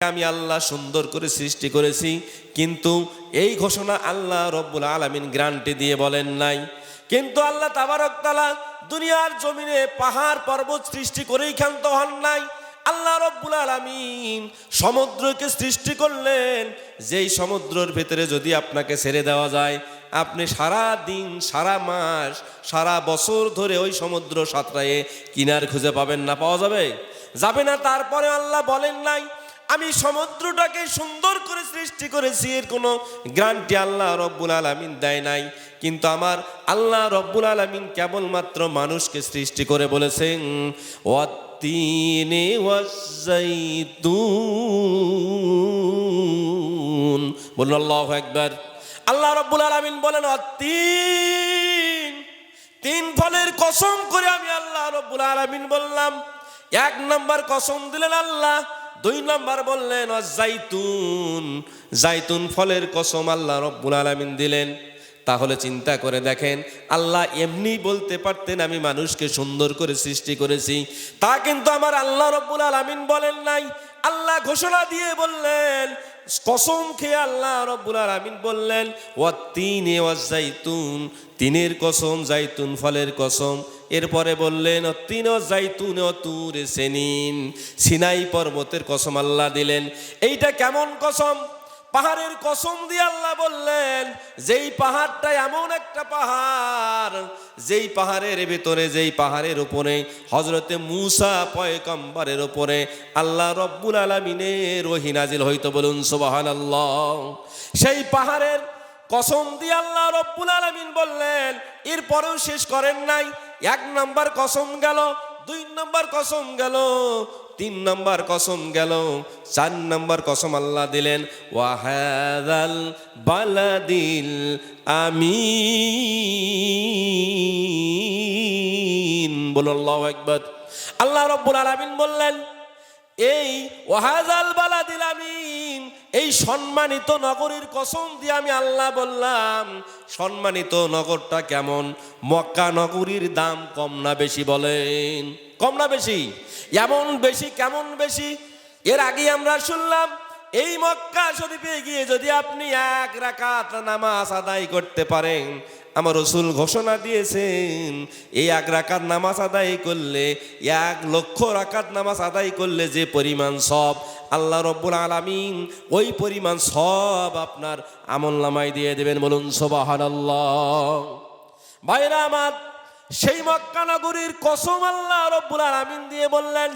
আমি আল্লাহ সুন্দর করে সৃষ্টি করেছি, কিন্তু এই ঘোষণা আল্লাহ রব্বুল আলমিন গ্রান্টি দিয়ে বলেন নাই। কিন্তু আল্লাহ তাবারক তালা দুনিয়ার জমিনে পাহাড় পর্বত সৃষ্টি করেই ক্ষান্ত হন নাই। আল্লাহ রব্বুল আলমিন সমুদ্রকে সৃষ্টি করলেন, যেই সমুদ্রের ভেতরে যদি আপনাকে ছেড়ে দেওয়া যায়, আপনি সারা দিন, সারা মাস, সারা বছর ধরে ওই সমুদ্র সাঁতরায়ে কিনার খুঁজে পাবেন না, পাওয়া যাবে? যাবে না তারপরে আল্লাহ বলেন নাই আমি সমুদ্রটাকে সুন্দর করে সৃষ্টি করেছি, এর কোনো গ্রান্টি আল্লাহ রব্বুল আলমিন দেয় নাই। কিন্তু আমার আল্লাহ রব্বুল আলমিন কেবলমাত্র মানুষকে সৃষ্টি করে বলেছেন বলুন আল্লাহ একবার আল্লাহ রব্বুল আলমিন বলেন অত্তিন তিন ফলের কসম করে আমি আল্লাহ রব্বুল আলমিন বললাম, এক নাম্বার কসম দিলেন আল্লাহ দুই নম্বর বললেন জাইতুন জাইতুন ফলের কসম আল্লাহ রব্বুল আলমিন দিলেন। তাহলে চিন্তা করে দেখেন, আল্লাহ এমনি বলতে পারতেন আমি মানুষকে সুন্দর করে সৃষ্টি করেছি। তা কিন্তু আমার আল্লাহ রব্বুল আলমিন বলেন নাই। আল্লাহ ঘোষণা দিয়ে বললেন, কসম খেয়ে আল্লাহ রব্বুল আলমিন বললেন ও তিনে জাইতুন তিনের কসম, জাইতুন ফলের কসম। এরপরে বললেন তিন জাইতুন তুরে সেনিন। সিনাই পর্বতের কসম আল্লাহ দিলেন। এইটা কেমন কসম? পাহাড়ের কসম দিয়ে আল্লাহ বললেন, যেই পাহাড়টা এমন একটা পাহাড়, যেই পাহাড়ের ভেতরে, যেই পাহাড়ের উপরে হজরতে মুসা পয়কম্বরের উপরে আল্লাহ রব্বুল আলমিনের ওহি নাজিল হইতো বলুন সুবাহান আল্লাহ সেই পাহাড়ের কসম দিয়ে আল্লাহ রব্বুল আলমিন বললেন, এরপরেও শেষ করেন নাই। এক নম্বর কসম গেল, দুই নম্বর কসম গেল, তিন নম্বর কসম গেল, চার নম্বর কসম আল্লাহ দিলেন ওয়াহাদাল বালাদিল আমিন। বলুন আল্লাহ একবার আল্লাহ রব্বুল আলামিন বললেন, এই ওয়াহাজাল এই সম্মানিত নগরীর কসম দিয়ে আমি আল্লাহ বললাম, সম্মানিত নগরটা কেমন? মক্কা নগরীর দাম কম না বেশি বলেন। কম না বেশি? এমন বেশি, কেমন বেশি? এর আগে আমরা শুনলাম, এই মক্কা শরীফে গিয়ে যদি আপনি এক রাকাত নামাজ আদায় করতে পারেন আমার রসুল ঘোষণা দিয়েছেন, এই এক রাকাত নামাজ আদায় করলে, এক লক্ষ রাকাত নামাজ আদায় করলে যে পরিমাণ সব আল্লাহ রব্বুল আলামিন, ওই পরিমাণ সব আপনার আমল নামায় দিয়ে দেবেন বলুন সোবাহান ভাইরা আমার, সেই মক্কা নগরীর কসম আল্লাহ রব্বুল আলামিন দিয়ে বললেন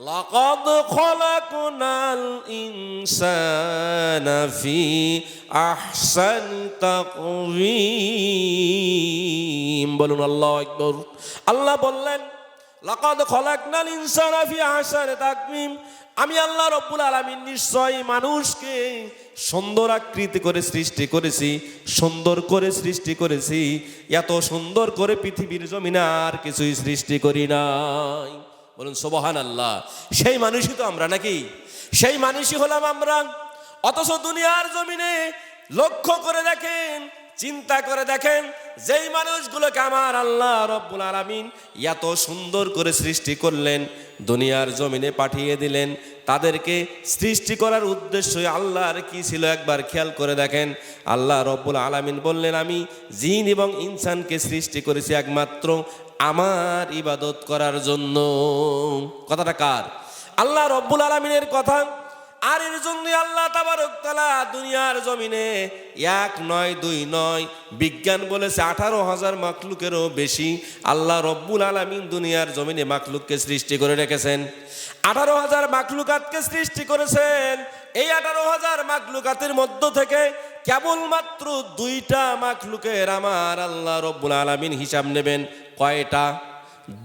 لقد خلقنا الإنسان في أحسن تقويم বলুন আল্লাহ আকবর আল্লাহ বললেন লাকাদ খলাকনাল ইনসানা ফি আহসানি তাকওয়িম আমি আল্লাহ রব্বুল আলামিন নিশ্চয়ই মানুষকে সুন্দর আকৃতি করে সৃষ্টি করেছি সুন্দর করে সৃষ্টি করেছি এত সুন্দর করে পৃথিবীর জমিনে আর কিছুই সৃষ্টি করি নাই বলুন সোবহান আল্লাহ সেই মানুষই তো আমরা নাকি? সেই মানুষই হলাম আমরা। অথচ দুনিয়ার জমিনে লক্ষ্য করে দেখেন চিন্তা করে দেখেন, যেই মানুষগুলোকে আমার আল্লাহ রব্বুল আলামিন এত সুন্দর করে সৃষ্টি করলেন, দুনিয়ার জমিনে পাঠিয়ে দিলেন, তাদেরকে সৃষ্টি করার উদ্দেশ্য আল্লাহর কি ছিল একবার খেয়াল করে দেখেন। আল্লাহ রব্বুল আলামিন বললেন, আমি জিন এবং ইনসানকে সৃষ্টি করেছি একমাত্র আমার ইবাদত করার জন্য। কথাটা কার? আল্লাহ রব্বুল আলমিনের কথা আর এর জন্য আল্লাহ তাবারকতালা দুনিয়ার জমিনে এক নয়, দুই নয়, বিজ্ঞান বলেছে আঠারো হাজার মাকলুকেরও বেশি আল্লাহ রব্বুল আলমিন দুনিয়ার জমিনে মাকলুককে সৃষ্টি করে রেখেছেন। আঠারো হাজার মাকলুকাতকে সৃষ্টি করেছেন। এই আঠারো হাজার মাকলুকাতের মধ্য থেকে কেবলমাত্র দুইটা মাকলুকের আমার আল্লাহ রব্বুল আলমিন হিসাব নেবেন। কয়টা?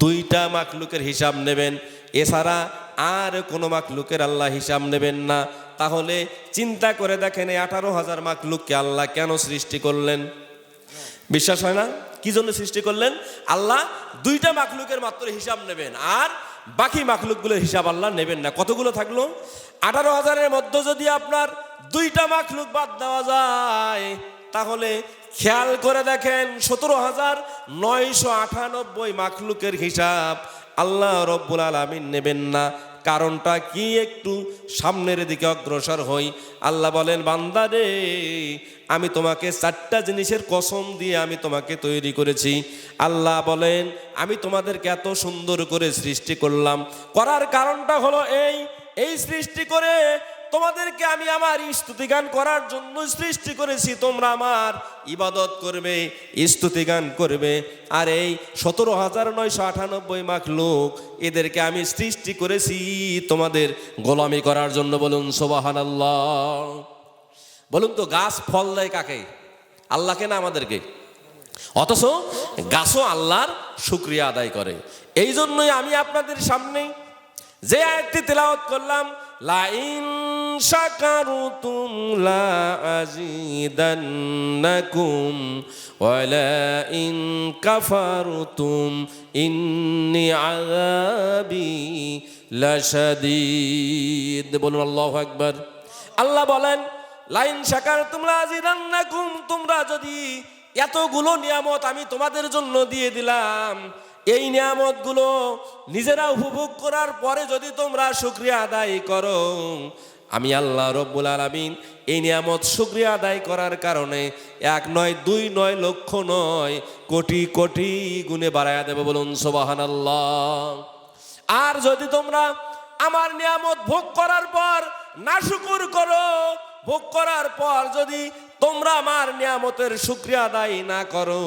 দুইটা মাকলুকের হিসাব নেবেন। এছাড়া আর কোনো মাকলুকের আল্লাহ হিসাব নেবেন না। তাহলে চিন্তা করে দেখেন এই আঠারো হাজার মাকলুককে আল্লাহ কেন সৃষ্টি করলেন? বিশ্বাস হয় না? কি জন্য সৃষ্টি করলেন? আল্লাহ দুইটা মাকলুকের মাত্র হিসাব নেবেন আর বাকি মাকলুকগুলোর হিসাব আল্লাহ নেবেন না। কতগুলো থাকল? আঠারো হাজারের মধ্যে যদি আপনার দুইটা মাকলুক বাদ দেওয়া যায়, তাহলে খেয়াল করে দেখেন সতেরো হাজার নয়শো আটানব্বই মাকলুকের হিসাব আল্লাহ রব্বুল আলমিন নেবেন না। কারণটা কি? একটু সামনের দিকে অগ্রসর হই। আল্লাহ বলেন, বান্দা রে, আমি তোমাকে চারটা জিনিসের কসম দিয়ে আমি তোমাকে তৈরি করেছি। আল্লাহ বলেন, আমি তোমাদেরকে এত সুন্দর করে সৃষ্টি করলাম। করার কারণটা হলো এই এই সৃষ্টি করে তোমাদেরকে আমি আমার স্তুতিগান করার জন্য সৃষ্টি করেছি, তোমরা আমার ইবাদত করবে, স্তুতিগান করবে। আর এই সতেরো হাজার নয়শো আটানব্বই মাখ লোক, এদেরকে আমি সৃষ্টি করেছি তোমাদের গোলামি করার জন্য বলুন সোবাহান বলুন তো, গাছ ফল দেয় কাকে? আল্লাহকে না আমাদেরকে? অথচ গাছও আল্লাহর শুক্রিয়া আদায় করে। এই জন্যই আমি আপনাদের সামনে যে আয়াতটি তেলাওয়াত করলাম লাইন শাকারুতুম লা আজিদান্নাকুম ওয়ালা ইন কাফারতুম ইন্নি আযাবি লাশাদীদ। বলুন আল্লাহু আকবার। আল্লাহ বলেন, লাইন শাকার তোমরা আজিরান্নাকুম তোমরা যদি এতগুলো নিয়ামত আমি তোমাদের জন্য দিয়ে দিলাম, এই নিয়ামতগুলো নিজেরা উপভোগ করার পরে যদি তোমরা শুক্রিয়া আদায় করো আমি আল্লাহ রব্বুল আলমিন এই নিয়ামত শুক্রিয়া আদায় করার কারণে এক নয়, দুই নয় লক্ষ নয় কোটি কোটি গুণে বাড়াইয়া দেবে বলুন সোবাহান আল্লাহ আর যদি তোমরা আমার নিয়ামত ভোগ করার পর না শুকুর করো, ভোগ করার পর যদি তোমরা আমার নিয়ামতের শুক্রিয়া আদায় না করো,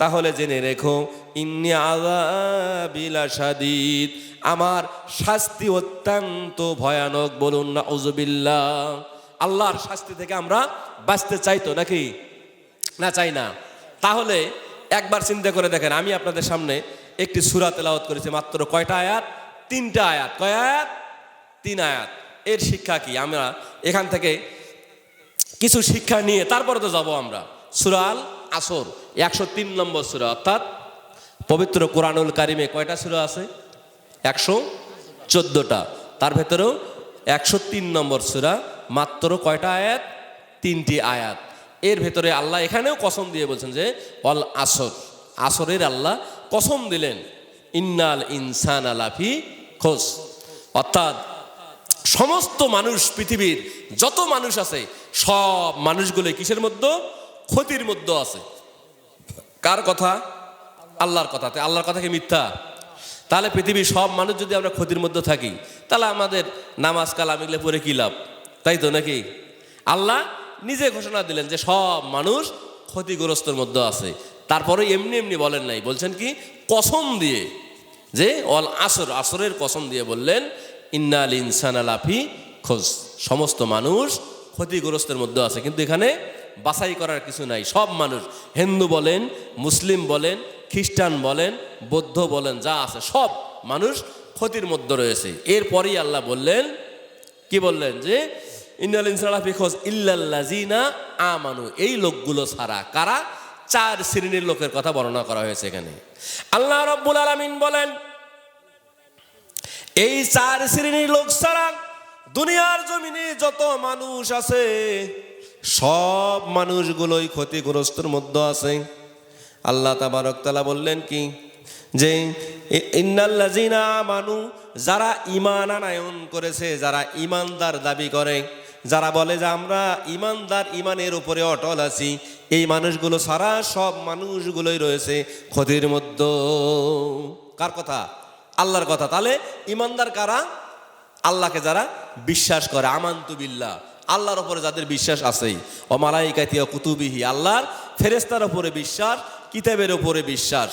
তাহলে জেনে রেখো, ইন্নি আযাবিলাসাদিদ আমার শাস্তি অত্যন্ত ভয়ানক, বলুন না উজুবিল্লাহ আল্লাহর শাস্তি থেকে আমরা বাঁচতে চাইতো নাকি? না, চাই না। তাহলে একবার চিন্তা করে দেখেন, আমি আপনাদের সামনে একটি সুরা তেলাওয়াত করেছি, মাত্র কয়টা আয়াত? তিনটা আয়াত। কয় আয়াত? তিন আয়াত। এর শিক্ষা কি? আমরা এখান থেকে কিছু শিক্ষা নিয়ে তারপরে তো যাব আমরা। সুরাল আসর, একশো তিন নম্বর সুরা, অর্থাৎ পবিত্র কোরআনুল কারিমে কয়টা সুরা আছে? একশো চোদ্দোটা। তার ভেতরেও একশো তিন নম্বর সুরা, মাত্র কয়টা আয়াত? তিনটি আয়াত। এর ভেতরে আল্লাহ এখানেও কসম দিয়ে বলছেন যে অল আসর, আসরের আল্লাহ কসম দিলেন, ইন্নাল ইনসান আলাফি খোস। অর্থাৎ সমস্ত মানুষ, পৃথিবীর যত মানুষ আছে, সব মানুষগুলো কিসের মধ্যে? ক্ষতির মধ্যে আছে। কার কথা? আল্লাহর কথাতে। আল্লাহর কথা কি মিথ্যা? তাহলে পৃথিবীর সব মানুষ যদি আমরা ক্ষতির মধ্যে থাকি, তাহলে আমাদের নামাজ কালাম এগুলো পরে কি লাভ? তাই তো নাকি? আল্লাহ নিজে ঘোষণা দিলেন যে সব মানুষ ক্ষতিগ্রস্তর মধ্যে আছে। তারপরে এমনি এমনি বলেন নাই, বলছেন কি? কসম দিয়ে, যে অল আসর, আসরের কসম দিয়ে বললেন, ইন্নাল ইনসান আলাফি খোঁজ সমস্ত মানুষ ক্ষতিগ্রস্তের মধ্যে আছে। কিন্তু এখানে বাছাই করার কিছু নাই। সব মানুষ হিন্দু বলেন, মুসলিম বলেন, খ্রিস্টান বলেন, বৌদ্ধ বলেন, যা আছে সব মানুষ ক্ষতির মধ্যে রয়েছে। এরপরেই আল্লাহ বললেন, কি বললেন যে আমানু। এই লোকগুলো ছাড়া কারা? চার শ্রেণির লোকের কথা বর্ণনা করা হয়েছে এখানে। আল্লাহ রব্বুল আলামিন বলেন, এই চার শ্রেণির লোক ছাড়া দুনিয়ার জমিনে যত মানুষ আছে সব মানুষগুলোই ক্ষতিগ্রস্তর মধ্যে আছে। আল্লাহ তাবারকতালা বললেন কি? যে ইন্নাল্লাজিনা মানু যারা ইমান আনায়ন করেছে, যারা ইমানদার দাবি করে, যারা বলে যে আমরা ইমানদার ইমানের উপরে অটল আছি, এই মানুষগুলো সারা সব মানুষগুলোই রয়েছে ক্ষতির মধ্যে। কার কথা? আল্লাহর কথা। তাহলে ইমানদার কারা? আল্লাহকে যারা বিশ্বাস করে, আমান্তু বিল্লাহ। আল্লাহর ওপরে যাদের বিশ্বাস আছেই। অমালাইকাতি কুতুবিহি, আল্লাহর ফেরেস্তার ওপরে বিশ্বাস, কিতাবের ওপরে বিশ্বাস,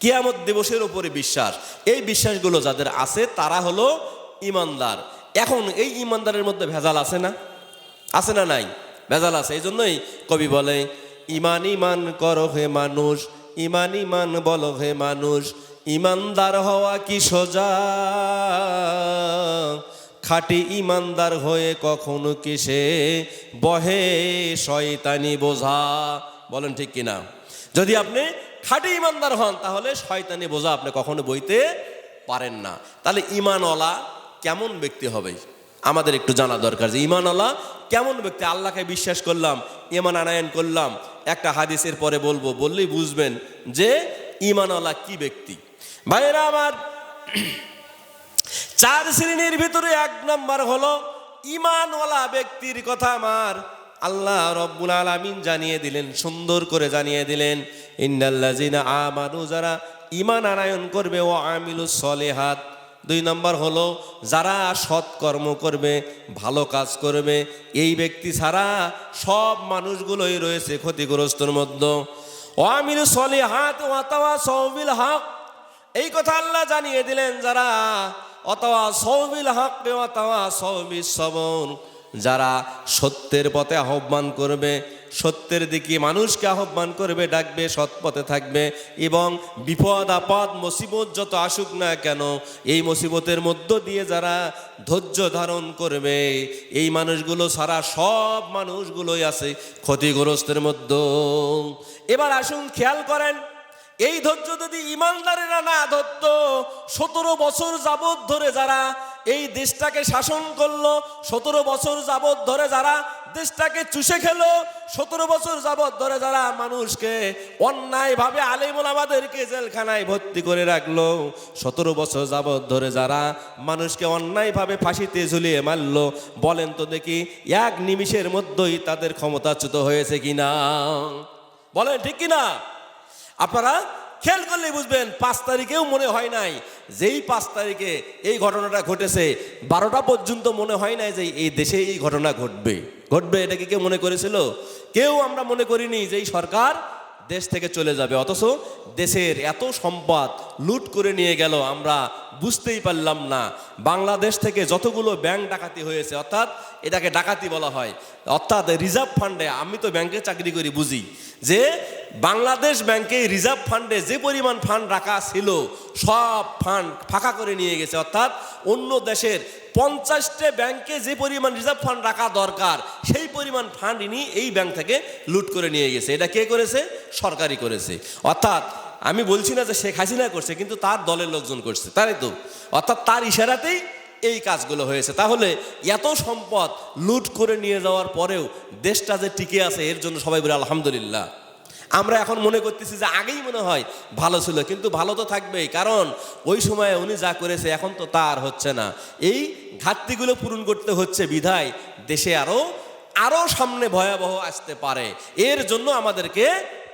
কিয়ামত দিবসের ওপরে বিশ্বাস। এই বিশ্বাসগুলো যাদের আছে, তারা হলো ইমানদার। এখন এই ইমানদারের মধ্যে ভেজাল আছে না? আছে না নাই? ভেজাল আছে এই জন্যই কবি বলে, ইমান ইমান করো হে মানুষ, ইমান ইমান বলো হে মানুষ, ইমানদার হওয়া কি সোজা? খাটি ইমানদার হয়ে কখনো কিসে বহে? শয়তানি বোঝা। বলেন ঠিক কিনা? যদি আপনি খাটি ইমানদার হন, তাহলে শয়তানি বোঝা আপনি কখনো বইতে পারেন না। তাহলে ইমানওয়ালা কেমন ব্যক্তি হবে? আমাদের একটু জানা দরকার যে ইমানওয়ালা কেমন ব্যক্তি? আল্লাহকে বিশ্বাস করলাম, ইমান আনায়ন করলাম, একটা হাদিসের পরে বলব, বললেই বুঝবেন যে ইমানওয়ালা কি ব্যক্তি? ভাইয়েরা, আমার চার শ্রেণির ভিতরে এক নম্বর হলো ইমানওয়ালা ব্যক্তির কথা আমার আল্লাহ রব্বুল আলামিন জানিয়ে দিলেন, সুন্দর করে জানিয়ে দিলেন ইন্নাল্লাজিনা আমানু যারা ইমান আনায়ন করবে ও আমিলু সলেহাত দুই নম্বর হলো যারা সৎকর্ম করবে, ভালো কাজ করবে, এই ব্যক্তি ছাড়া সব মানুষগুলোই রয়েছে ক্ষতিগ্রস্তর মধ্যে। ও আমিলু সলেহাত ওয়াতাওয়া সৌবিল হক এই কথা আল্লাহ জানিয়ে দিলেন, যারা অথবা সৌবিল হক অথবা সৌবিল সবন যারা সত্যের পথে আহ্বান করবে, সত্যের দিকে মানুষকে আহ্বান করবে, ডাকবে সৎ পথে থাকবে এবং বিপদ, আপদ, মুসিবত যত আসুক না কেন, এই মুসিবতের মধ্য দিয়ে যারা ধৈর্য ধারণ করবে, এই মানুষগুলো সারা সব মানুষগুলোই আছে ক্ষতিগ্রস্তের মধ্যে। এবার আসুন, খেয়াল করেন এই ধৈর্য যদি ইমানদারেরা না ধরত, সতেরো বছর যাবৎ ধরে যারা এই দেশটাকে শাসন করল, সতেরো বছর যাবৎ ধরে যারা দেশটাকে চুষে খেলো, সতেরো বছর যাবৎ ধরে যারা মানুষকে অন্যায়ভাবে আলিমুল আমাদেরকে জেলখানায় ভর্তি করে রাখল, সতেরো বছর যাবৎ ধরে যারা মানুষকে অন্যায়ভাবে ফাঁসিতে ঝুলিয়ে মারল, বলেন তো দেখি এক নিমিষের মধ্যেই তাদের ক্ষমতাচ্যুত হয়েছে কিনা? বলেন ঠিক কিনা? আপনারা খেয়াল করলে বুঝবেন, পাঁচ তারিখেও মনে হয় নাই যেই পাঁচ তারিখে এই ঘটনাটা ঘটেছে। বারোটা পর্যন্ত মনে হয় নাই যে এই দেশে এই ঘটনা ঘটবে। ঘটবে এটা কি কেউ মনে করেছিল? কেউ আমরা মনে করিনি যে এই সরকার দেশ থেকে চলে যাবে। অথচ দেশের এত সম্পদ লুট করে নিয়ে গেল, আমরা বুঝতেই পারলাম না। বাংলাদেশ থেকে যতগুলো ব্যাংক ডাকাতি হয়েছে, অর্থাৎ এটাকে ডাকাতি বলা হয়, অর্থাৎ রিজার্ভ ফান্ডে, আমি তো ব্যাংকে চাকরি করি, বুঝি, যে বাংলাদেশ ব্যাংকে রিজার্ভ ফান্ডে যে পরিমাণ ফান্ড রাখা ছিল, সব ফান্ড ফাঁকা করে নিয়ে গেছে। অর্থাৎ অন্য দেশের পঞ্চাশটা ব্যাংকে যে পরিমাণ রিজার্ভ ফান্ড রাখা দরকার, সেই পরিমাণ ফান্ড ইনি এই ব্যাংক থেকে লুট করে নিয়ে গেছে। এটা কে করেছে? সরকারি করেছে। অর্থাৎ আমি বলছি না যে শেখ হাসিনা করছে, কিন্তু তার দলের লোকজন করছে, তাই তো? অর্থাৎ তার ইশারাতেই এই কাজগুলো হয়েছে। তাহলে এত সম্পদ লুট করে নিয়ে যাওয়ার পরেও দেশটা যে টিকে আছে, এর জন্য সবাই বলে আলহামদুলিল্লাহ। আমরা এখন মনে করতেছি যে আগেই মনে হয় ভালো ছিল, কিন্তু ভালো তো থাকবেই। কারণ ওই সময়ে উনি যা করেছে, এখন তো তার হচ্ছে না। এই ঘাটতিগুলো পূরণ করতে হচ্ছে বিধায় দেশে আরও আরও সামনে ভয়াবহ আসতে পারে। এর জন্য আমাদেরকে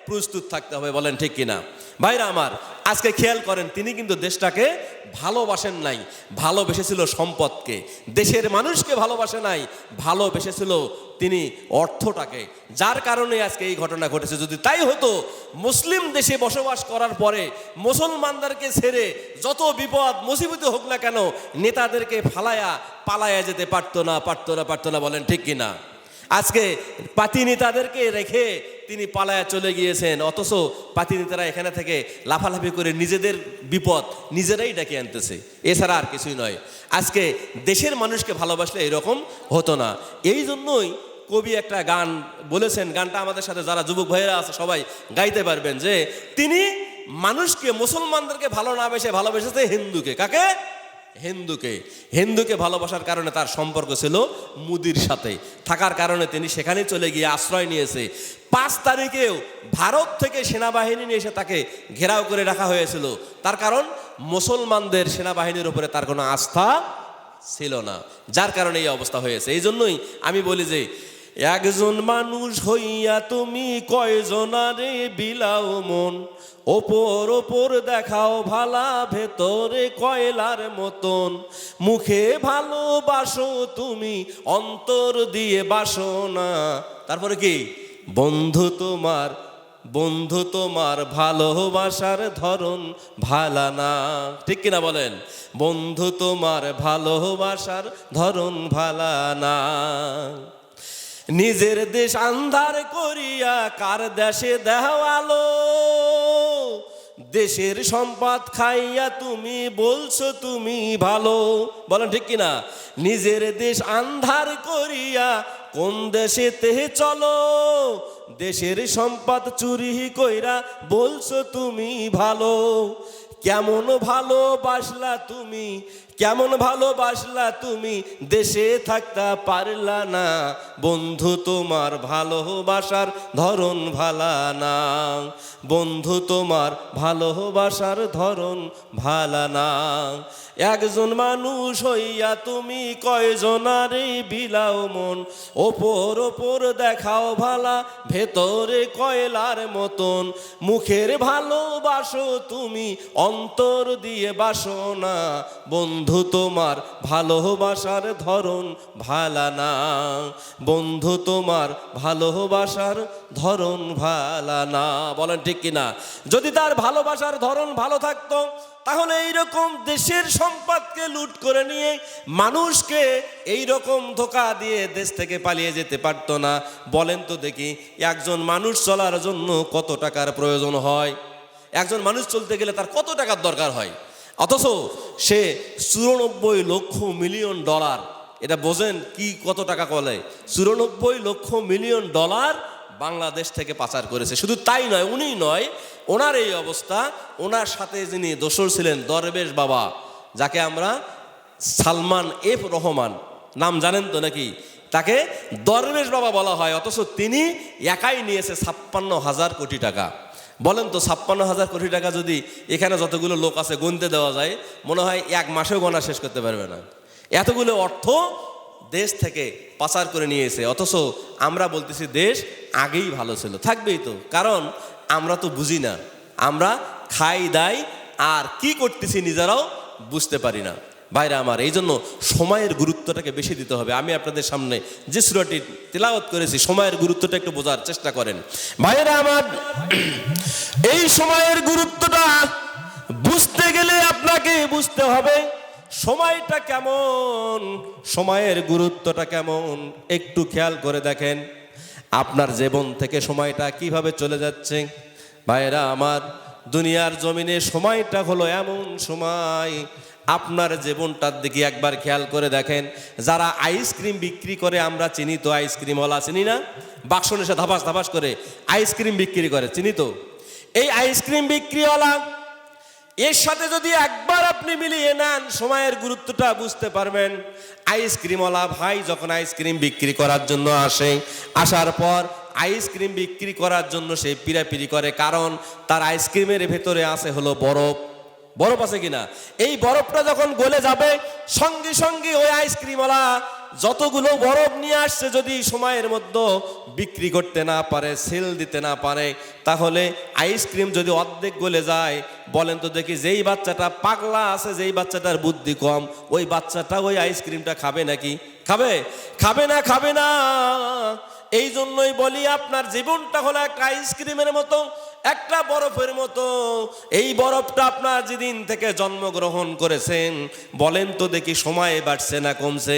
প্রস্তুত থাকতে হবে, বলেন ঠিক কিনা? ভাইরা আমার, আজকে খেয়াল করেন, তিনি কিন্তু দেশটাকে ভালোবাসেন নাই, ভালোবেসেছিল সম্পদকে। দেশের মানুষকে ভালোবাসে নাই, ভালোবেসেছিল তিনি অর্থটাকে। যার কারণে আজকে এই ঘটনা ঘটেছে। যদি তাই হতো, মুসলিম দেশে বসবাস করার পরে মুসলমানদেরকে ছেড়ে যত বিপদ মুসিবত হোক না কেন, নেতাদেরকে ফালায়া পালায়া যেতে পারতো না পারতো না পারতো না বলেন ঠিক কিনা? আজকে পাতি নেতাদেরকে রেখে তিনি পালায়া চলে গিয়েছেন। অথচ পাতি নেতারা এখানে থেকে লাফালাফি করে নিজেদের বিপদ নিজেরাই ডেকে আনতেছে। এছাড়া আর কিছুই নয়। আজকে দেশের মানুষকে ভালোবাসলে এরকম হতো না। এই জন্যই কবি একটা গান বলেছেন, গানটা আমাদের সাথে যারা যুবক ভাইয়েরা আছে সবাই গাইতে পারবেন যে, তিনি মানুষকে, মুসলমানদেরকে ভালো না বেসে ভালোবেসেছে হিন্দুকে। কাকে? হিন্দুকে। হিন্দুকে ভালোবাসার কারণে তার সম্পর্ক ছিল মুদির সাথে। থাকার কারণে তিনি সেখানে চলে গিয়ে আশ্রয় নিয়েছে। পাঁচ তারিখেও ভারত থেকে সেনাবাহিনী নিয়ে এসে তাকে ঘেরাও করে রাখা হয়েছিল। তার কারণ, মুসলমানদের সেনাবাহিনীর উপরে তার কোনো আস্থা ছিল না, যার কারণে এই অবস্থা হয়েছে। এই জন্যই আমি বলি যে, একজন মানুষ হইয়া তুমি কয়জনারে বিলাও মন, ওপর ওপর দেখাও ভালা ভেতরে কয়লার মতন। মুখে ভালোবাসো তুমি, অন্তর দিয়ে বাসো না। তারপরে কি? বন্ধু তোমার বন্ধু তোমার ভালোবাসার ধরন ভালা না। ঠিক কিনা বলেন? বন্ধু তোমার ভালোবাসার ধরন ভালা না। নিজের দেশ আন্ধার করিয়া কার দেশে দেওয়ালো? দেশের সম্পদ খাইয়া তুমি বলছো তুমি ভালো। বলেন ঠিক কিনা? নিজের দেশ আন্ধার করিয়া কোন দেশে তেহে চলো? দেশের সম্পদ চুরি কইরা বলছো তুমি ভালো। কেমন ভালোবাসলা তুমি? কেমন ভালোবাসলা তুমি? দেশে থাকতে পারলা না। বন্ধু, তোমার ভালোবাসার ধরন ভালা না। বন্ধু, তোমার ভালোবাসার ধরন ভালা না। একজন মানুষ হইয়া তুমি কয়জনারে বিলাও মন? ওপর ওপর দেখাও ভালা, ভেতরে কয়লার মতন। মুখের ভালোবাসো তুমি অন্তর দিয়ে বাসো না বন্ধু তোমার ভালোবাসার ধরন ভালা না। বন্ধু তোমার ভালোবাসার ধরন ভালা না। বলেন ঠিক কিনা? যদি তার ভালোবাসার ধরন ভালো থাকতো, তাহলে এইরকম দেশের সম্পদকে লুট করে নিয়ে মানুষকে এই রকম ধোকা দিয়ে দেশ থেকে পালিয়ে যেতে পারতো না। বলেন তো দেখি, একজন মানুষ চলার জন্য কত টাকার প্রয়োজন হয়? একজন মানুষ চলতে গেলে তার কত টাকার দরকার হয়? অথচ সে চুরানব্বই লক্ষ মিলিয়ন ডলার, এটা বোঝেন কি কত টাকা বলে? চুরানব্বই লক্ষ মিলিয়ন ডলার বাংলাদেশ থেকে পাচার করেছে। শুধু তাই নয় উনি নয়, ওনার এই অবস্থা, ওনার সাথে যিনি দোসর ছিলেন দরবেশ বাবা, যাকে আমরা সালমান এফ রহমান নাম জানেন তো নাকি? তাকে দরবেশ বাবা বলা হয়, অথচ তিনি একাই নিয়েছে ছাপ্পান্ন হাজার কোটি টাকা। বলেন তো ছাপ্পান্ন হাজার কোটি টাকা যদি এখানে যতগুলো লোক আছে গুনতে দেওয়া যায়, মনে হয় এক মাসেও গণা শেষ করতে পারবে না। এতগুলো অর্থ দেশ থেকে পাচার করে নিয়েছে, অথচ আমরা বলতেছি দেশ আগেই ভালো ছিল। থাকবেই তো, কারণ আমরা তো বুঝি না, আমরা খাই, দাই, আর কি করতেছি নিজেরাও বুঝতে পারি না। ভাইরা আমার, এই জন্য সময়ের গুরুত্বটাকে বেশি দিতে হবে। আমি আপনাদের সামনে যে সুরাটি তেলাওয়াত করেছি, সময়ের গুরুত্বটা একটু বোঝার চেষ্টা করেন। ভাইরা আমার, এই সময়ের গুরুত্বটা বুঝতে গেলে আপনাকে বুঝতে হবে, সময়টা কেমন, সময়ের গুরুত্বটা কেমন, একটু খেয়াল করে দেখেন। আপনার জীবন থেকে সময়টা কীভাবে চলে যাচ্ছে? ভাইরা আমার, দুনিয়ার জমিনে সময়টা হলো এমন সময় আপনার জীবনটার দিকে একবার খেয়াল করে দেখেন। যারা আইসক্রিম বিক্রি করে, আমরা চিনি তো আইসক্রিমওয়ালা চিনি না? বাক্স এসে ধাপাস ধাপাস করে আইসক্রিম বিক্রি করে, চিনি তো? এই আইসক্রিম বিক্রিওয়ালা, এর সাথে যদি একবার আপনি মিলিয়ে নেন, সময়ের গুরুত্বটা বুঝতে পারবেন। আইসক্রিমওয়ালা ভাই যখন আইসক্রিম বিক্রি করার জন্য আসে, আসার পর আইসক্রিম বিক্রি করার জন্য সে পিরাপিরি করে, কারণ তার আইসক্রিমের ভেতরে আছে হলো বরফ। বরফ আছে কিনা? এই বরফটা যখন গলে যাবে, সঙ্গে সঙ্গে ওই আইসক্রিমওয়ালা যতগুলো বরফ নিয়ে আসছে যদি সময়ের মধ্যে বিক্রি করতে না পারে, সেল দিতে না পারে, তাহলে আইসক্রিম যদি অর্ধেক গলে যায়, বলেন তো দেখি যেই বাচ্চাটা পাগলা আছে, যেই বাচ্চাটার বুদ্ধি কম, ওই বাচ্চাটা ওই আইসক্রিমটা খাবে নাকি? খাবে? খাবে না খাবে না। এই জন্যই বলি আপনার জীবনটা হলো একটা আইসক্রিমের মতো একটা বরফের মতো। এই বরফটা আপনার যেদিন থেকে জন্মগ্রহণ করেছেন, বলেন তো দেখি সময় বাড়ছে না কমছে।